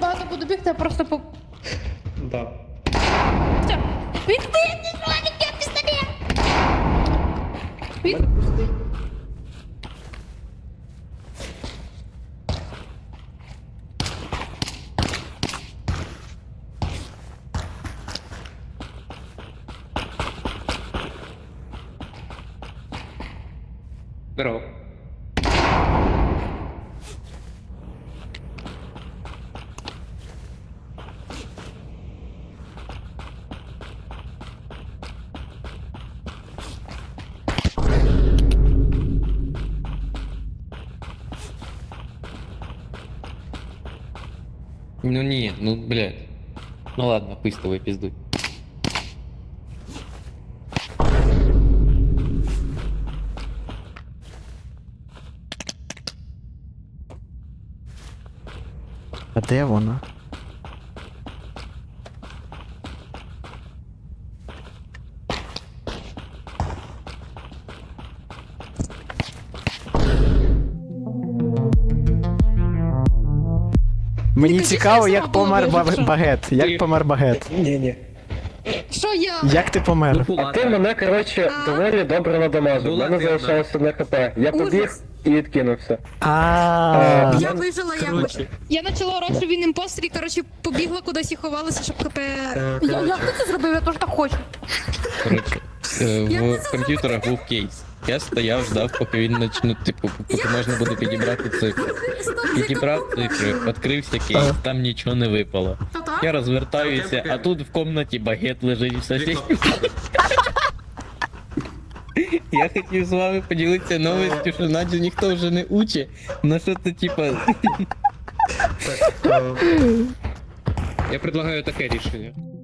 я не буду бігти, я просто по. Да. Все. Відбити, Владик, я пістолет! Від... Здорово. Ну не, ну блядь. Ну ладно, тобой пиздуй. А де вона? Мені цікаво, як сама була помер ба- багет. Як помер багет? Ні, ні. Що я? Як ти помер? А ти мене, коротше, А? доволі добре надамажив. У Була мене ти одна. залишалося одне хп. Я побіг і відкинувся. А Я вижила, я Коротше. Я почала орати, що він імпостер і, коротше, побігла кудись і ховалася, щоб КП... Я, коротше. як це зробив? Я теж так хочу. Е, ти в комп'ютерах був кейс. Я стояв, ждав, поки він почне, типу, поки можна буде підібрати цифри. Підібрав цифри, відкрився кейс, там нічого не випало. Я розвертаюся, а тут в комнаті багет лежить в сусідній. Я хотів з вами поділитися новістю, що Надю ніхто вже не учить, ну що це типа. Я предлагаю таке рішення.